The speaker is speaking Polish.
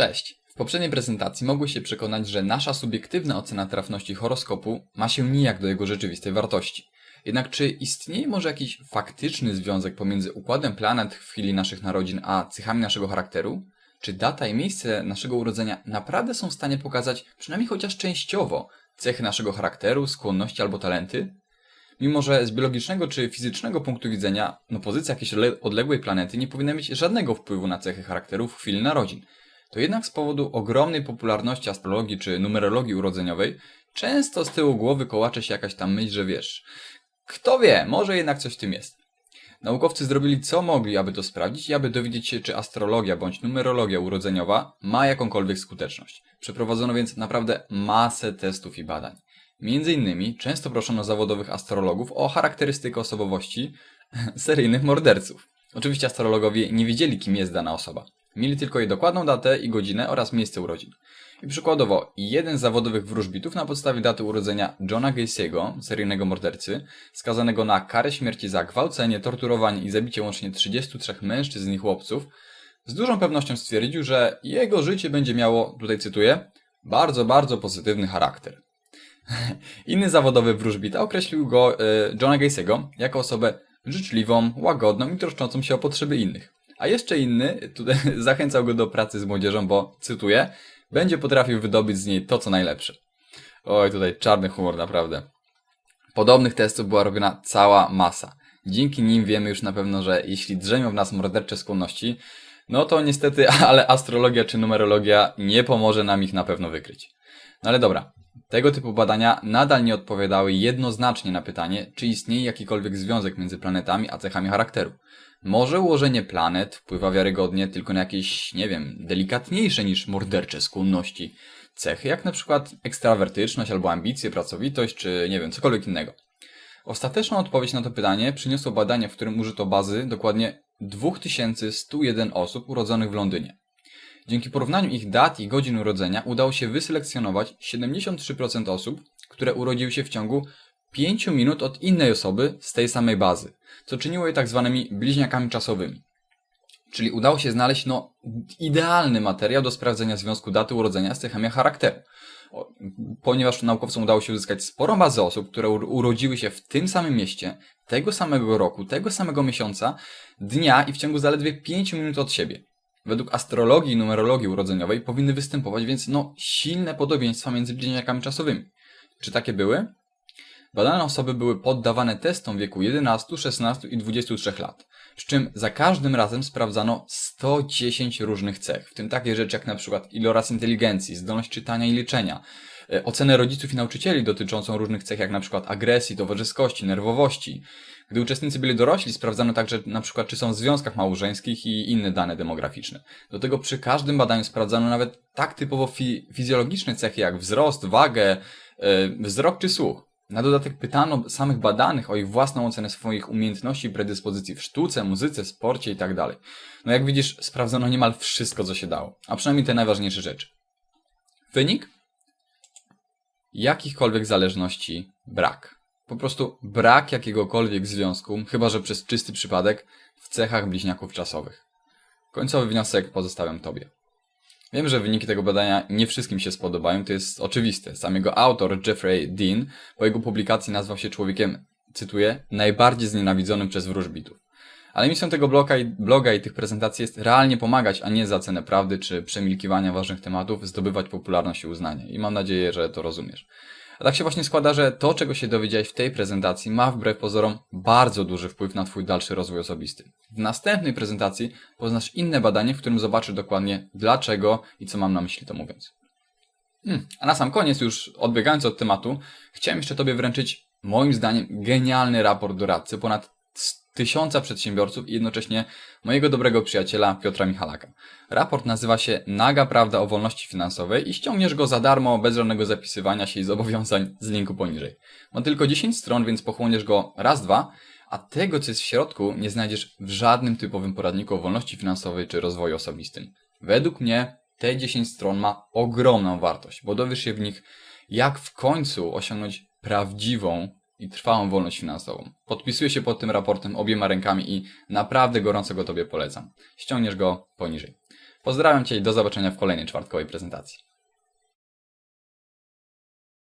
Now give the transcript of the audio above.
Cześć! W poprzedniej prezentacji mogłeś się przekonać, że nasza subiektywna ocena trafności horoskopu ma się nijak do jego rzeczywistej wartości. Jednak czy istnieje może jakiś faktyczny związek pomiędzy układem planet w chwili naszych narodzin a cechami naszego charakteru? Czy data i miejsce naszego urodzenia naprawdę są w stanie pokazać, przynajmniej chociaż częściowo, cechy naszego charakteru, skłonności albo talenty? Mimo, że z biologicznego czy fizycznego punktu widzenia, no pozycja jakiejś le- odległej planety nie powinna mieć żadnego wpływu na cechy charakteru w chwili narodzin. To jednak z powodu ogromnej popularności astrologii czy numerologii urodzeniowej, często z tyłu głowy kołacze się jakaś tam myśl, że wiesz, kto wie, może jednak coś w tym jest. Naukowcy zrobili co mogli, aby to sprawdzić i aby dowiedzieć się, czy astrologia bądź numerologia urodzeniowa ma jakąkolwiek skuteczność. Przeprowadzono więc naprawdę masę testów i badań. Między innymi często proszono zawodowych astrologów o charakterystykę osobowości seryjnych morderców. Oczywiście astrologowie nie wiedzieli, kim jest dana osoba. Mieli tylko jej dokładną datę i godzinę oraz miejsce urodzin. I przykładowo, jeden z zawodowych wróżbitów na podstawie daty urodzenia Johna Gacy'ego, seryjnego mordercy, skazanego na karę śmierci za gwałcenie, torturowanie i zabicie łącznie 33 mężczyzn i chłopców, z dużą pewnością stwierdził, że jego życie będzie miało, tutaj cytuję, bardzo, bardzo pozytywny charakter. Inny zawodowy wróżbita określił go, e, Johna Gacy'ego, jako osobę życzliwą, łagodną i troszczącą się o potrzeby innych. A jeszcze inny tutaj zachęcał go do pracy z młodzieżą, bo, cytuję, będzie potrafił wydobyć z niej to, co najlepsze. Oj, tutaj czarny humor, naprawdę. Podobnych testów była robiona cała masa. Dzięki nim wiemy już na pewno, że jeśli drzemią w nas mordercze skłonności, no to niestety, ale astrologia czy numerologia nie pomoże nam ich na pewno wykryć. No ale dobra, tego typu badania nadal nie odpowiadały jednoznacznie na pytanie, czy istnieje jakikolwiek związek między planetami a cechami charakteru. Może ułożenie planet wpływa wiarygodnie tylko na jakieś, nie wiem, delikatniejsze niż mordercze skłonności cechy, jak na przykład ekstrawertyczność albo ambicje, pracowitość, czy nie wiem, cokolwiek innego. Ostateczną odpowiedź na to pytanie przyniosło badanie, w którym użyto bazy dokładnie 2101 osób urodzonych w Londynie. Dzięki porównaniu ich dat i godzin urodzenia udało się wyselekcjonować 73% osób, które urodziły się w ciągu 5 minut od innej osoby z tej samej bazy, co czyniło je tak zwanymi bliźniakami czasowymi. Czyli udało się znaleźć no, idealny materiał do sprawdzenia związku daty urodzenia z cechami charakteru. Ponieważ naukowcom udało się uzyskać sporą bazę osób, które uro- urodziły się w tym samym mieście, tego samego roku, tego samego miesiąca, dnia i w ciągu zaledwie 5 minut od siebie. Według astrologii i numerologii urodzeniowej powinny występować więc no, silne podobieństwa między bliźniakami czasowymi. Czy takie były? Badane osoby były poddawane testom wieku 11, 16 i 23 lat. Przy czym za każdym razem sprawdzano 110 różnych cech, w tym takie rzeczy jak na przykład iloraz inteligencji, zdolność czytania i liczenia, ocenę rodziców i nauczycieli dotyczącą różnych cech jak na przykład agresji, towarzyskości, nerwowości. Gdy uczestnicy byli dorośli, sprawdzano także na przykład czy są w związkach małżeńskich i inne dane demograficzne. Do tego przy każdym badaniu sprawdzano nawet tak typowo fi fizjologiczne cechy jak wzrost, wagę, e, wzrok czy słuch. Na dodatek pytano samych badanych o ich własną ocenę swoich umiejętności i predyspozycji w sztuce, muzyce, sporcie itd. No jak widzisz, sprawdzono niemal wszystko, co się dało, a przynajmniej te najważniejsze rzeczy. Wynik? Jakichkolwiek zależności brak. Po prostu brak jakiegokolwiek związku, chyba że przez czysty przypadek, w cechach bliźniaków czasowych. Końcowy wniosek pozostawiam Tobie. Wiem, że wyniki tego badania nie wszystkim się spodobają, to jest oczywiste. Sam jego autor, Jeffrey Dean, po jego publikacji nazwał się człowiekiem, cytuję, najbardziej znienawidzonym przez wróżbitów. Ale misją tego bloga i, bloga i tych prezentacji jest realnie pomagać, a nie za cenę prawdy czy przemilkiwania ważnych tematów zdobywać popularność i uznanie. I mam nadzieję, że to rozumiesz. A tak się właśnie składa, że to, czego się dowiedziałeś w tej prezentacji, ma wbrew pozorom bardzo duży wpływ na Twój dalszy rozwój osobisty. W następnej prezentacji poznasz inne badanie, w którym zobaczysz dokładnie dlaczego i co mam na myśli to mówiąc. Hmm. A na sam koniec, już odbiegając od tematu, chciałem jeszcze Tobie wręczyć, moim zdaniem, genialny raport doradcy ponad tysiąca przedsiębiorców i jednocześnie mojego dobrego przyjaciela Piotra Michalaka. Raport nazywa się Naga Prawda o Wolności Finansowej i ściągniesz go za darmo, bez żadnego zapisywania się i zobowiązań z linku poniżej. Ma tylko 10 stron, więc pochłoniesz go raz, dwa, a tego, co jest w środku, nie znajdziesz w żadnym typowym poradniku o wolności finansowej czy rozwoju osobistym. Według mnie te 10 stron ma ogromną wartość, bo dowiesz się w nich, jak w końcu osiągnąć prawdziwą i trwałą wolność finansową. Podpisuję się pod tym raportem obiema rękami i naprawdę gorąco go Tobie polecam. Ściągniesz go poniżej. Pozdrawiam Cię i do zobaczenia w kolejnej czwartkowej prezentacji.